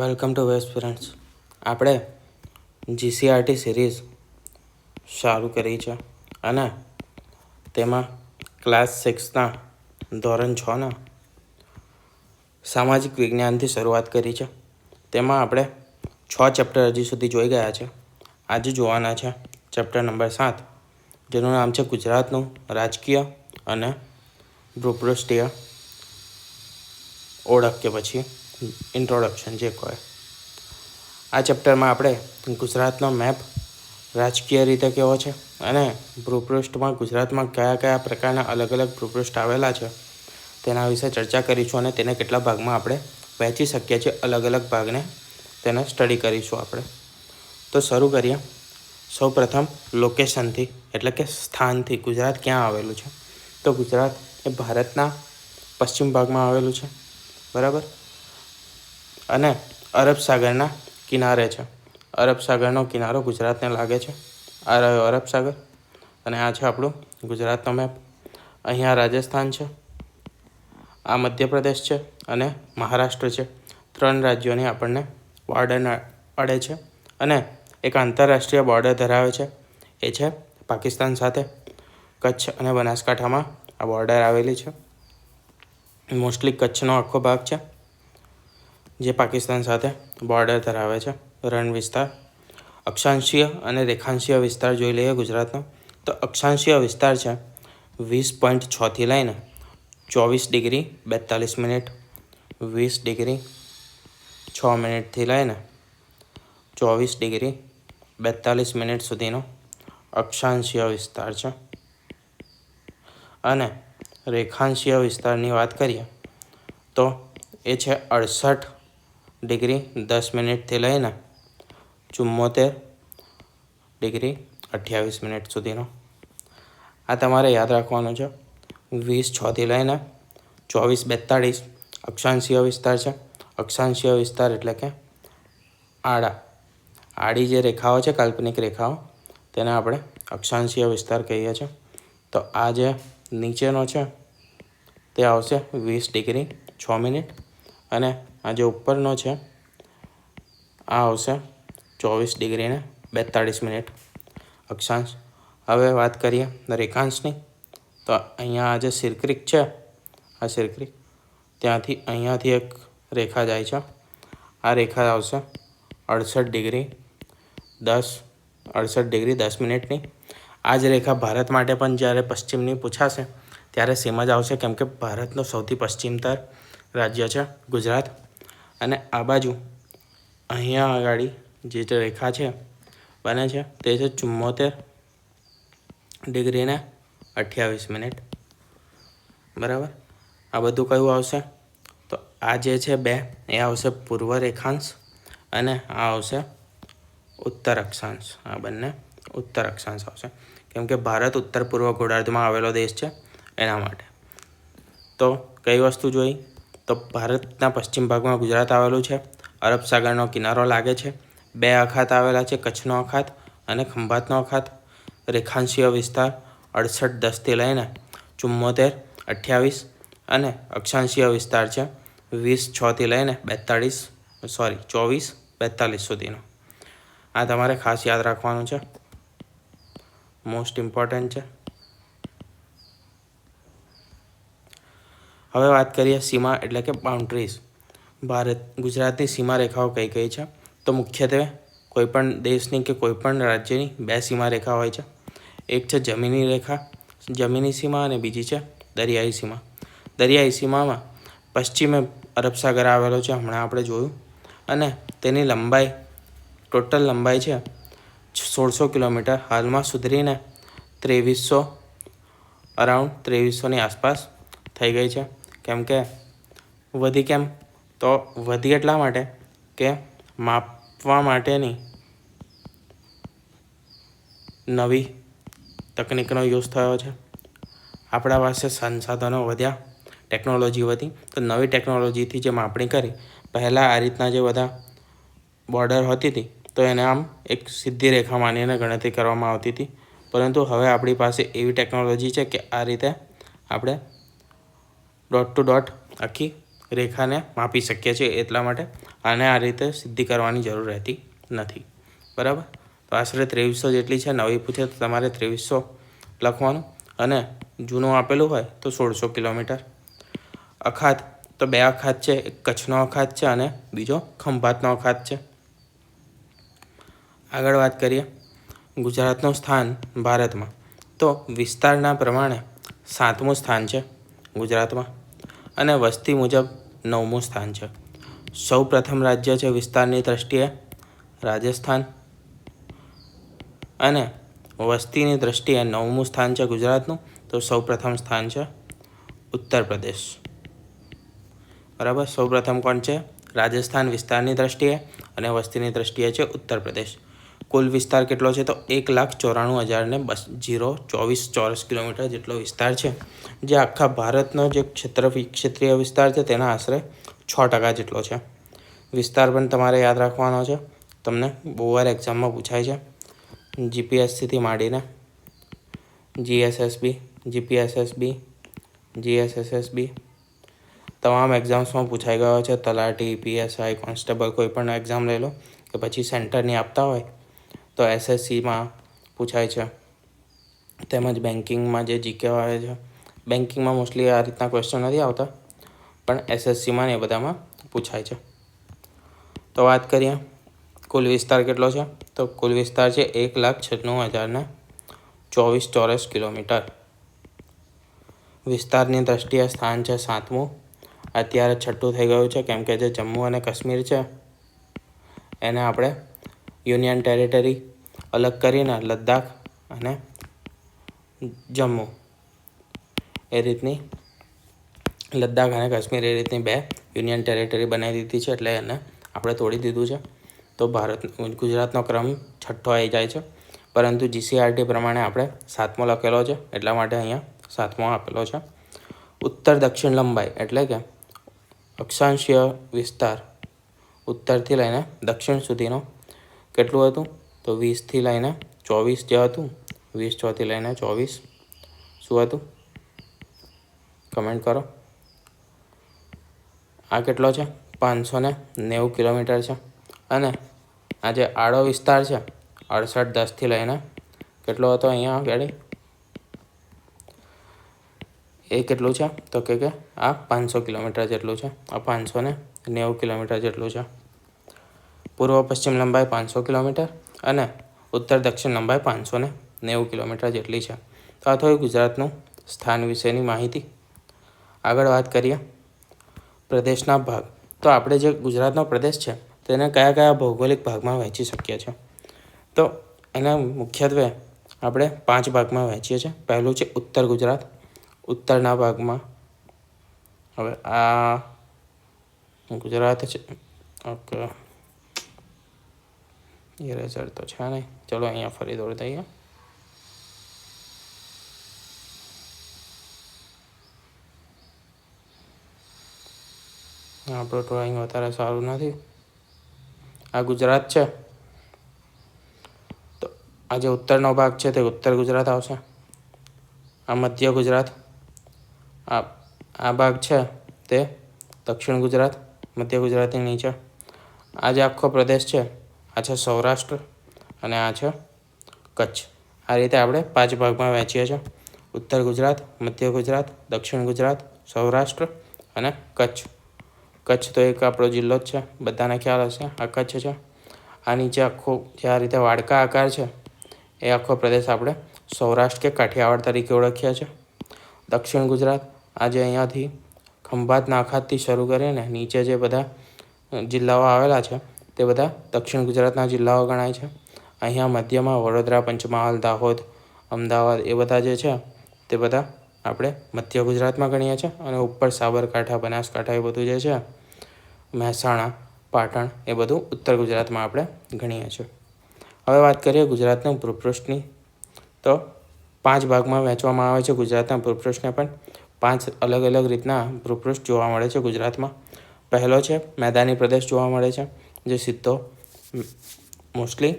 Welcome to waste friends આપણે GCRT series શરૂ કરી છે અને તેમાં ક્લાસ સિક્સના ધોરણ છના સામાજિક વિજ્ઞાનથી શરૂઆત કરી છે. તેમાં આપણે છ ચેપ્ટર હજી સુધી જોઈ ગયા છે. આજે જોવાના છે ચેપ્ટર નંબર સાત, જેનું નામ છે ગુજરાતનું રાજકીય અને ભૂપૃષ્ઠીય ઓળખ કે પછી ઇન્ટ્રોડક્શન જે કહે. આ ચેપ્ટરમાં આપણે ગુજરાતનો મેપ રાજકીય રીતે કેવો છે અને ભૂપૃષ્ઠમાં ગુજરાતમાં કયા કયા પ્રકારના અલગ અલગ ભૂપૃષ્ઠ આવેલા છે તેના વિશે ચર્ચા કરીશું અને તેને કેટલા ભાગમાં આપણે વહેંચી શકીએ છીએ અલગ અલગ ભાગને તેને સ્ટડી કરીશું આપણે. તો શરૂ કરીએ. સૌ પ્રથમ લોકેશનથી એટલે કે સ્થાનથી ગુજરાત ક્યાં આવેલું છે? તો ગુજરાત એ ભારતના પશ્ચિમ ભાગમાં આવેલું છે. બરાબર? અને અરબ સાગરના કિનારે છે. અરબ સાગરનો કિનારો ગુજરાતને લાગે છે. આ રહ્યો અરબ સાગર. અને આ છે આપણું ગુજરાતનો મેપ. અહીંયા રાજસ્થાન છે. આ મધ્યપ્રદેશ છે અને મહારાષ્ટ્ર છે. ત્રણ રાજ્યોની આપણને બોર્ડર અડે છે અને એક આંતરરાષ્ટ્રીય બોર્ડર ધરાવે છે. એ છે પાકિસ્તાન સાથે. કચ્છ અને બનાસકાંઠામાં આ બોર્ડર આવેલી છે. મોસ્ટલી કચ્છનો આખો ભાગ છે. જે પાકિસ્તાન સાથે બોર્ડર ધરાવે છે, રણ વિસ્તાર. અક્ષાંશીય અને રેખાંશીય વિસ્તાર જોઈ લઈએ ગુજરાતનો. તો અક્ષાંશીય વિસ્તાર છે વીસ પોઈન્ટ છથી લઈને ચોવીસ ડિગ્રી બેતાલીસ મિનિટ. વીસ ડિગ્રી છ મિનિટથી લઈને ચોવીસ ડિગ્રી બેતાલીસ મિનિટ સુધીનો અક્ષાંશીય વિસ્તાર છે. અને રેખાંશીય વિસ્તારની વાત કરીએ તો એ છે અડસઠ ડિગ્રી દસ મિનિટથી લઈને ચુમ્મોતેર ડિગ્રી અઠ્યાવીસ મિનિટ સુધીનો. આ તમારે યાદ રાખવાનું છે. વીસ છથી લઈને ચોવીસ બેતાળીસ અક્ષાંશીય વિસ્તાર છે. અક્ષાંશીય વિસ્તાર એટલે કે આડા. આડી જે રેખાઓ છે, કાલ્પનિક રેખાઓ, તેને આપણે અક્ષાંશીય વિસ્તાર કહીએ છીએ. તો આ જે નીચેનો છે, તે આવશે વીસ ડિગ્રી છ મિનિટ અને આ જે ઉપરનો છે. આ આવશે ચોવીસ ડિગ્રીને બેતાળીસ મિનિટ અક્ષાંશ. હવે વાત કરીએ રેખાંશની. તો અહીંયા આ જે સિરક્રિક છે, આ સિરક્રિક ત્યાંથી અહીંયાથી એક રેખા જાય છે. આ રેખા આવશે અડસઠ ડિગ્રી દસ, અડસઠ ડિગ્રી દસ મિનિટની. આ જ રેખા ભારત માટે પણ જ્યારે પશ્ચિમની પૂછાશે, ત્યારે સેમ જ આવશે, કેમ કે ભારતનો સૌથી પશ્ચિમતર રાજ્ય છે ગુજરાત. અને આ બાજુ અહીંયા આગળ જે રેખા છે, બને છે તે છે ચુમ્મોતેર ડિગ્રીને અઠ્યાવીસ મિનિટ. બરાબર? આ બધું કયું આવશે? તો આ જે છે બે, એ આવશે પૂર્વ રેખાંશ અને આ આવશે ઉત્તર અક્ષાંશ આ બંને ઉત્તર અક્ષાંશ આવશે. કેમ કે ભારત ઉત્તર પૂર્વ ગોળાર્ધમાં આવેલો દેશ છે એના માટે. તો કઈ વસ્તુ જોઈ? તો ભારતના પશ્ચિમ ભાગમાં ગુજરાત આવેલું છે. અરબ સાગરનો કિનારો લાગે છે. બે અખાત આવેલા છે, કચ્છનો અખાત અને ખંભાતનો અખાત. રેખાંશીય વિસ્તાર અડસઠ દસથી લઈને ચુમ્મોતેર અઠ્યાવીસ અને અક્ષાંશીય વિસ્તાર છે, વીસ છથી લઈને બેતાળીસ, સોરી, ચોવીસ બેતાલીસ સુધીનો. આ તમારે ખાસ યાદ રાખવાનું છે. મોસ્ટ ઇમ્પોર્ટન્ટ છે. હવે વાત કરીએ સીમા, એટલે કે બાઉન્ડ્રીઝ ભારત ગુજરાતની સીમા રેખાઓ કઈ કઈ છે? તો મુખ્યત્વે કોઈપણ દેશની કે કોઈપણ રાજ્યની બે સીમા રેખા હોય છે. એક છે જમીની રેખા, જમીની સીમા અને બીજી છે દરિયાઈ સીમા. દરિયાઈ સીમામાં પશ્ચિમે અરબ સાગર આવેલો છે, હમણાં આપણે જોયું. અને તેની લંબાઈ, ટોટલ લંબાઈ છે સોળસો કિલોમીટર. હાલમાં સુધરીને ત્રેવીસો, અરાઉન્ડ ત્રેવીસોની આસપાસ થઈ ગઈ છે. કેમ કે વધી કેમ? તો વધી એટલા માટે કે માપવા માટેની નવી તકનિકનો યુઝ થયો છે. આપણા પાસે સંસાધનો વધ્યા, ટેકનોલોજી વધી, તો નવી ટેકનોલોજીથી જે માપણી કરી, પહેલાં આ રીતના જે બધા બોર્ડર હોતી હતી, તો એને આમ એક સીધી રેખા માનીને ગણતરી કરવામાં આવતી હતી. પરંતુ હવે આપણી પાસે એવી ટેકનોલોજી છે કે આ રીતે આપણે ડોટ ટુ ડોટ આખી રેખાને માપી શકીએ છીએ એટલા માટે આને આ રીતે સિદ્ધિ કરવાની જરૂર રહેતી નથી. બરાબર? તો આશરે ત્રેવીસો જેટલી છે, નવી પૂછે તો તમારે ત્રેવીસો લખવાનું. અને જૂનું આપેલું હોય તો સોળસો કિલોમીટર. અખાત, તો બે અખાત છે, એક કચ્છનો અખાત છે અને બીજો ખંભાતનો અખાત છે. આગળ વાત કરીએ ગુજરાતનું સ્થાન ભારતમાં. તો વિસ્તારના પ્રમાણે સાતમું સ્થાન છે ગુજરાતમાં. અને વસ્તી મુજબ નવમું સ્થાન છે. સૌ પ્રથમ રાજ્ય છે વિસ્તારની દ્રષ્ટિએ રાજસ્થાન અને વસ્તીની દ્રષ્ટિએ નવમું સ્થાન છે ગુજરાતનું, તો સૌ પ્રથમ સ્થાન છે ઉત્તર પ્રદેશ. બરાબર? સૌ પ્રથમ કોણ છે? રાજસ્થાન વિસ્તારની દ્રષ્ટિએ અને વસ્તીની દ્રષ્ટિએ છે ઉત્તર પ્રદેશ. કુલ વિસ્તાર કેટલો છે તો એક લાખ ચોરાણું હજારને બસ જીરો ચોવીસ ચોરસ કિલોમીટર જેટલો વિસ્તાર છે. જે આખા ભારતનો જે ક્ષેત્ર ક્ષેત્રીય વિસ્તાર છે, તેના આશરે છ ટકા જેટલો છે. વિસ્તાર પણ તમારે યાદ રાખવાનો છે. તમને બહુ વાર એક્ઝામમાં પૂછાય છે. જીપીએસસીથી માંડીને જીએસએસબી જીપીએસએસબી જીએસએસએસબી તમામ એક્ઝામ્સમાં પૂછાઈ ગયો છે. તલાટી પીએસઆઈ કોન્સ્ટેબલ કોઈ પણ એક્ઝામ લઈ લો કે પછી સેન્ટરની આપતા હોય તો એસએસસીમાં પૂછાય છે. તેમજ બેન્કિંગમાં જે જીકે આવે છે. બેન્કિંગમાં મોસ્ટલી આ રીતના ક્વેશ્ચન નથી આવતા, પણ એસએસસીમાં ને એ બધામાં પૂછાય છે. તો વાત કરીએ, કુલ વિસ્તાર કેટલો છે? તો કુલ વિસ્તાર છે એક લાખ છન્નું હજારને ચોવીસ ચોરસ કિલોમીટર. વિસ્તારની દ્રષ્ટિએ સ્થાન છે સાતમું. અત્યારે છઠ્ઠું થઈ ગયું છે, કેમ કે જે જમ્મુ અને કાશ્મીર છે, એને આપણે યુનિયન ટેરિટરી અલગ કરીને લદ્દાખ અને જમ્મુ. એ રીતની લદ્દાખ અને કાશ્મીર એ રીતની બે યુનિયન ટેરિટરી બનાવી દીધી છે એટલે એને આપણે તોડી દીધું છે. તો ભારત, ગુજરાતનો ક્રમ છઠ્ઠો આવી જાય છે. પરંતુ જીસીઆરટી પ્રમાણે આપણે સાતમો લખેલો છે. એટલા માટે અહીંયા સાતમો આપેલો છે. ઉત્તર દક્ષિણ લંબાઈ એટલે કે અક્ષાંશીય વિસ્તાર ઉત્તરથી લઈને દક્ષિણ સુધીનો કેટલું હતું? તો વીસથી લઈને ચોવીસ જે હતું, વીસ છથી લઈને ચોવીસ, શું હતું? કમેન્ટ કરો. આ કેટલો છે? પાંચસો ને નેવું કિલોમીટર છે. અને આ જે આડો વિસ્તાર છે, અડસઠ દસથી લઈને કેટલો હતો અહીંયા ગાડી એ કેટલું છે? તો કે આ પાંચસો કિલોમીટર જેટલું છે. આ પાંચસો ને નેવું કિલોમીટર જેટલું છે. પૂર્વ પશ્ચિમ લંબાઈ પાંચસો કિલોમીટર અને ઉત્તર દક્ષિણ લંબાઈ પાંચસો ને નેવું કિલોમીટર જેટલી છે. તો આ થયું ગુજરાતનું સ્થાન વિશેની માહિતી. આગળ વાત કરીએ પ્રદેશના ભાગ. તો આપણે જે ગુજરાતનો પ્રદેશ છે, તેને કયા કયા ભૌગોલિક ભાગમાં વહેંચી શકીએ છીએ? તો એના મુખ્યત્વે આપણે પાંચ ભાગમાં વહેંચીએ છીએ. પહેલું છે ઉત્તર ગુજરાત, ઉત્તરના ભાગમાં હવે આ ગુજરાત છે. ઓકે. ઇરેઝર તો છે નહીં. ચલો અહીંયા ફરી દોડી દઈએ. આપણું ડ્રોઈંગ વધારે સારું નથી. આ ગુજરાત છે. તો આ જે ઉત્તરનો ભાગ છે તે ઉત્તર ગુજરાત આવશે. આ મધ્ય ગુજરાત, આ આ ભાગ છે તે દક્ષિણ ગુજરાત, મધ્ય ગુજરાતની નીચે. આ જે આખો પ્રદેશ છે આ છે સૌરાષ્ટ્ર અને આ છે કચ્છ. આ રીતે આપણે પાંચ ભાગમાં વહેંચીએ છીએ. ઉત્તર ગુજરાત, મધ્ય ગુજરાત, દક્ષિણ ગુજરાત, સૌરાષ્ટ્ર અને કચ્છ. કચ્છ તો એક આપણો જિલ્લો જ છે. બધાને ખ્યાલ હશે. આ કચ્છ છે. આ નીચે આખો જે આ રીતે વાડકા આકાર છે, એ આખો પ્રદેશ આપણે સૌરાષ્ટ્ર કે કાઠિયાવાડ તરીકે ઓળખીએ છીએ. દક્ષિણ ગુજરાત આજે અહીંયાથી ખંભાત નાખાતથી શરૂ કરીને નીચે જે બધા જિલ્લાઓ આવેલા છે તે બધા દક્ષિણ ગુજરાતના જિલ્લાઓ ગણાય છે. અહીંયા મધ્યમાં વડોદરા, પંચમહાલ, દાહોદ, અમદાવાદ એ બધા જે છે, તે બધા આપણે મધ્ય ગુજરાતમાં ગણીએ છીએ અને ઉપર સાબરકાંઠા, બનાસકાંઠા એ બધું જે છે, મહેસાણા, પાટણ એ બધું ઉત્તર ગુજરાતમાં આપણે ગણીએ છીએ. હવે વાત કરીએ ગુજરાતના ભૂપૃષ્ઠની. તો પાંચ ભાગમાં વહેંચવામાં આવે છે ગુજરાતના ભૂપૃષ્ઠને પણ. પાંચ અલગ અલગ રીતના ભૂપૃષ્ઠ જોવા મળે છે ગુજરાતમાં. પહેલો છે મેદાની પ્રદેશ જોવા મળે છે. જે સીધો મોસ્ટલી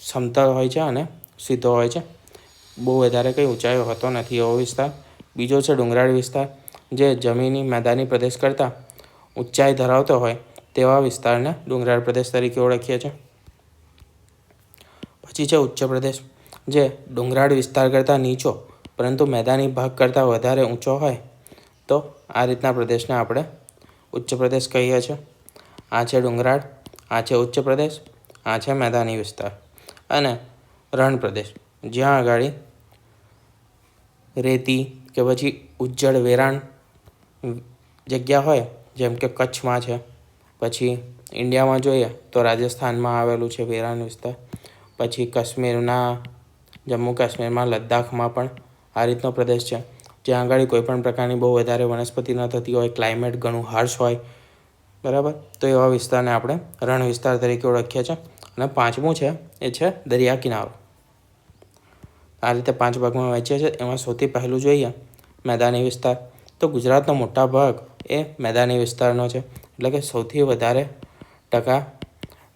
સમતલ હોય છે અને સીધો હોય છે. બહુ વધારે કંઈ ઊંચાઈ હોતો નથી એવો વિસ્તાર. બીજો છે ડુંગરાળ વિસ્તાર, જે જમીની મેદાની પ્રદેશ કરતાં ઊંચાઈ ધરાવતો હોય તેવા વિસ્તારને ડુંગરાળ પ્રદેશ તરીકે ઓળખીએ છીએ. પછી છે ઉચ્ચ પ્રદેશ, જે ડુંગરાળ વિસ્તાર કરતાં નીચો પરંતુ મેદાની ભાગ કરતાં વધારે ઊંચો હોય, તો આ રીતના પ્રદેશને આપણે ઉચ્ચ પ્રદેશ કહીએ છીએ. આ છે ડુંગરાળ, આ છે ઉચ્ચ પ્રદેશ, આ છે મેદાની વિસ્તાર અને રણ પ્રદેશ. જ્યાં આગળ રેતી કે પછી ઉજ્જડ વેરાણ જગ્યા હોય, જેમ કે કચ્છમાં છે. પછી ઇન્ડિયામાં જોઈએ તો રાજસ્થાનમાં આવેલું છે વેરાણ વિસ્તાર. પછી કાશ્મીરના, જમ્મુ કાશ્મીરમાં, લદ્દાખમાં પણ આ રીતનો પ્રદેશ છે. જ્યાં આગળ કોઈપણ પ્રકારની બહુ વધારે વનસ્પતિ ન થતી હોય, ક્લાઇમેટ ઘણું હાર્શ હોય બરાબર? તો એવા વિસ્તારને આપણે રણ વિસ્તાર તરીકે ઓળખીએ છીએ. અને પાંચમું છે, એ છે દરિયા કિનારો. આ રીતે પાંચ ભાગમાં વહેંચીએ છીએ. એમાં સૌથી પહેલું જોઈએ, મેદાની વિસ્તાર. તો ગુજરાતનો મોટા ભાગ એ મેદાની વિસ્તારનો છે. એટલે કે સૌથી વધારે ટકા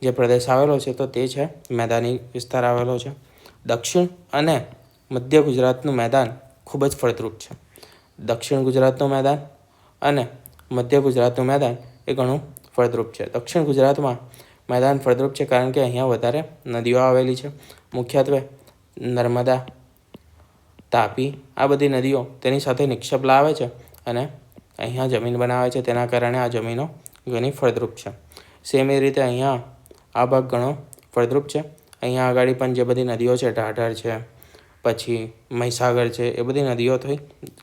જે પ્રદેશ આવેલો છે, તો તે છે મેદાની વિસ્તાર આવેલો છે. દક્ષિણ અને મધ્ય ગુજરાતનું મેદાન ખૂબ જ ફળદ્રુપ છે. દક્ષિણ ગુજરાતનું મેદાન અને મધ્ય ગુજરાતનું મેદાન એ ઘણું ફળદ્રુપ છે. દક્ષિણ ગુજરાતમાં મેદાન ફળદ્રુપ છે કારણ કે અહીંયા વધારે નદીઓ આવેલી છે. મુખ્યત્વે નર્મદા, તાપી આ બધી નદીઓ તેની સાથે નિક્ષેપ લાવે છે અને અહીંયા જમીન બનાવે છે. તેના કારણે આ જમીનો ઘણી ફળદ્રુપ છે. સેમ એ રીતે અહીંયા આ ભાગ ઘણો ફળદ્રુપ છે. અહીંયા આગળ પણ જે બધી નદીઓ છે ઢાઢર છે, પછી મહીસાગર છે, એ બધી નદીઓ થઈ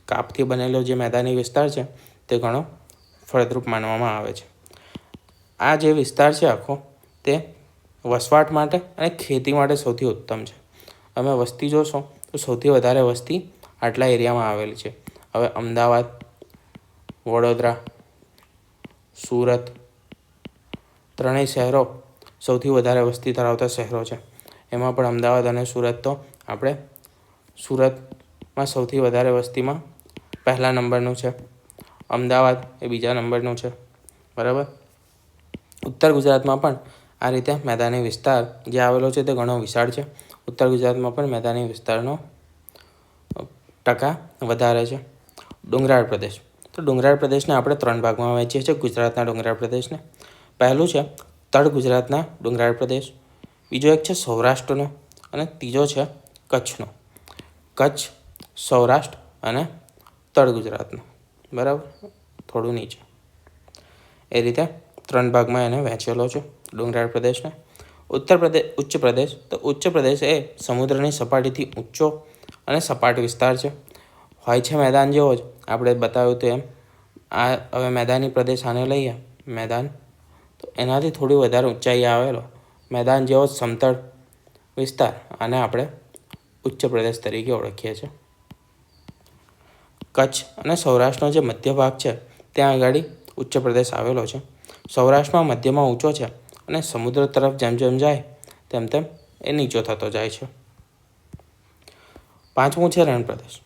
કાપથી બનેલો જે મેદાની વિસ્તાર છે તે ઘણો ફળદ્રુપ માનવામાં આવે છે. આ જે વિસ્તાર છે આખો, તે વસવાટ માટે અને ખેતી માટે સૌથી ઉત્તમ છે. અમે વસ્તી જોશો, તો સૌથી વધારે વસ્તી આટલા એરિયામાં આવેલી છે. હવે અમદાવાદ, વડોદરા, સુરત, ત્રણેય શહેરો સૌથી વધારે વસ્તી ધરાવતા શહેરો છે. એમાં પણ અમદાવાદ અને સુરત તો આપણે સુરતમાં સૌથી વધારે વસ્તીમાં પહેલા નંબરનું છે. અમદાવાદ એ બીજા નંબરનું છે. બરાબર? ઉત્તર ગુજરાતમાં પણ આ રીતે મેદાની વિસ્તાર જે આવેલો છે તે ઘણો વિશાળ છે. ઉત્તર ગુજરાતમાં પણ મેદાની વિસ્તારનો ટકા વધારે છે. ડુંગરાળ પ્રદેશ. તો ડુંગરાળ પ્રદેશને આપણે ત્રણ ભાગમાં વહેંચીએ છીએ. ગુજરાતના ડુંગરાળ પ્રદેશને. પહેલું છે તળ ગુજરાતના ડુંગરાળ પ્રદેશ. બીજો એક છે સૌરાષ્ટ્રનો અને ત્રીજો છે કચ્છનો. કચ્છ, સૌરાષ્ટ્ર અને તળ ગુજરાતનો. બરાબર? થોડું નીચે. એ રીતે ત્રણ ભાગમાં એને વહેંચેલો છે ડુંગરાળ પ્રદેશને. ઉત્તર પ્રદેશ ઉચ્ચ પ્રદેશ. તો ઉચ્ચ પ્રદેશ એ સમુદ્રની સપાટીથી ઊંચો અને સપાટ વિસ્તાર છે. હોય છે મેદાન જેવો જ. આપણે બતાવ્યું તો એમ. આ હવે મેદાની પ્રદેશ આને લઈએ. મેદાન. તો એનાથી થોડી વધારે ઊંચાઈ આવેલો. મેદાન જેવો સમતળ વિસ્તાર. આને આપણે ઉચ્ચ પ્રદેશ તરીકે ઓળખીએ છીએ. કચ્છ અને સૌરાષ્ટ્રનો જે મધ્ય ભાગ છે, ત્યાં આગળ ઉચ્ચ પ્રદેશ આવેલો છે. સૌરાષ્ટ્રમાં મધ્યમાં ઊંચો છે અને સમુદ્ર તરફ જેમ જેમ જાય, તેમ તેમ એ નીચો થતો જાય છે. પાંચમું છે રણ પ્રદેશ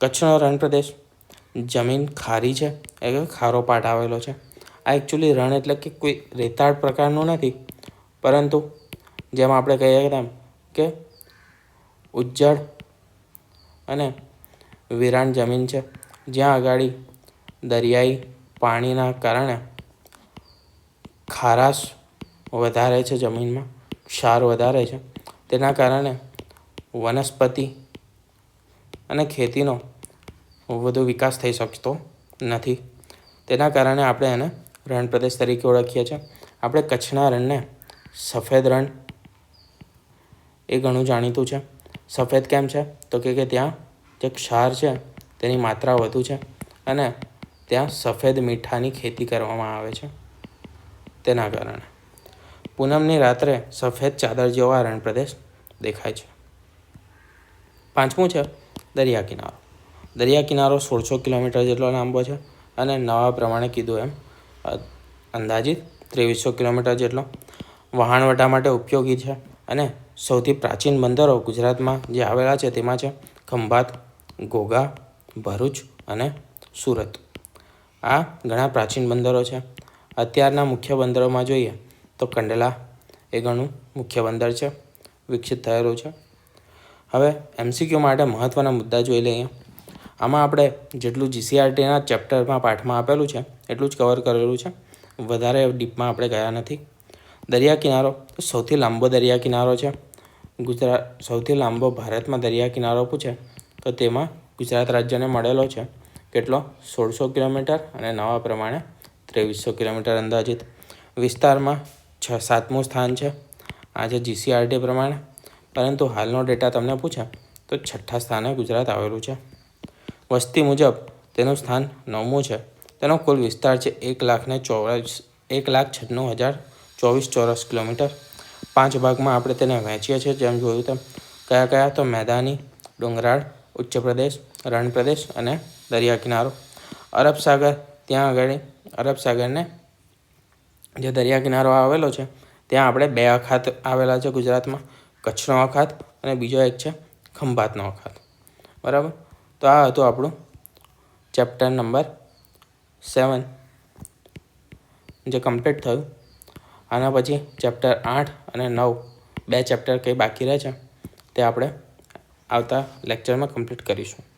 કચ્છનો રણ પ્રદેશ જમીન ખારી છે એ ખારો પાટ આવેલો છે. આ એકચ્યુઅલી રણ એટલે કે કોઈ રેતાળ પ્રકારનું નથી, પરંતુ જેમ આપણે કહીએ તેમ કે ઉજ્જડ અને વિરાન જમીન છે. જ્યાં આગળ દરિયાઈ પાણીના કારણે ખારાશ વધારે છે જમીનમાં, ક્ષાર વધારે છે. તેના કારણે વનસ્પતિ અને ખેતીનો વધુ વિકાસ થઈ શકતો નથી. તેના કારણે આપણે એને રણ પ્રદેશ તરીકે ઓળખીએ છીએ. આપણે કચ્છના રણને સફેદ રણ એ ઘણું જાણીતું છે. સફેદ કેમ છે? તો કે ત્યાં જે ક્ષાર છે, તેની માત્રા વધુ છે અને ત્યાં સફેદ મીઠાની ખેતી કરવામાં આવે છે. તેના કારણે પૂનમની રાત્રે સફેદ ચાદર જેવો રણ પ્રદેશ દેખાય છે. પાંચમું છે, દરિયા કિનારો. દરિયા કિનારો સોળસો કિલોમીટર જેટલો લાંબો છે અને નવા પ્રમાણે કીધું એમ અંદાજિત ત્રેવીસો કિલોમીટર જેટલો વહાણવટા માટે ઉપયોગી છે અને સૌથી પ્રાચીન બંદરો ગુજરાતમાં જે આવેલા છે તેમાં છે ખંભાત ઘોઘા ભરૂચ અને સુરત. આ ઘણા પ્રાચીન બંદરો છે. અત્યારના મુખ્ય બંદરોમાં જોઈએ તો કંડલા એ ઘણું મુખ્ય બંદર છે, વિકસિત થયેલું છે. હવે એમસીક્યુ માટે મહત્ત્વના મુદ્દા જોઈ લઈએ. આમાં આપણે જેટલું જીસીઆરટીના ચેપ્ટરમાં પાઠમાં આપેલું છે, એટલું જ કવર કરેલું છે. વધારે ડીપમાં આપણે ગયા નથી. દરિયા કિનારો સૌથી લાંબો દરિયા કિનારો છે. ગુજરાત સૌથી લાંબો ભારતમાં દરિયા કિનારો પૂછે તો તેમાં ગુજરાત રાજ્યને મળેલો છે. કેટલો? સોળસો કિલોમીટર અને નવા પ્રમાણે ત્રેવીસો કિલોમીટર અંદાજિત. વિસ્તારમાં છ સાતમું સ્થાન છે. આ છે જીસીઆરટી પ્રમાણે. પરંતુ હાલનો ડેટા તમને પૂછે તો છઠ્ઠા સ્થાને ગુજરાત આવેલું છે. વસ્તી મુજબ તેનું સ્થાન નવમું છે. તેનો કુલ વિસ્તાર છે એક લાખને ચોવીસ, એક લાખ છન્નું હજાર ચોવીસ ચોરસ કિલોમીટર. પાંચ ભાગમાં આપણે તેને વહેંચીએ છીએ. જેમ જોયું તેમ કયા કયા? તો મેદાની, ડુંગરાળ ઉચ્ચ પ્રદેશ, રણ પ્રદેશ અને દરિયા કિનારો. અરબ સાગર, ત્યાં આગળ, અરબ સાગરને જે દરિયા કિનારો આવેલો છે, ત્યાં આપણે બે અખાત આવેલા છે ગુજરાતમાં. કચ્છનો અખાત અને બીજો એક છે ખંભાતનો અખાત. બરાબર? તો આ હતું આપણું ચેપ્ટર નંબર સેવન, જે કમ્પ્લીટ થયું. આના પછી ચેપ્ટર આઠ અને નવ, બે ચેપ્ટર કંઈ બાકી રહે છે, તે આપણે આવતા લેક્ચરમાં કમ્પ્લીટ કરીશું.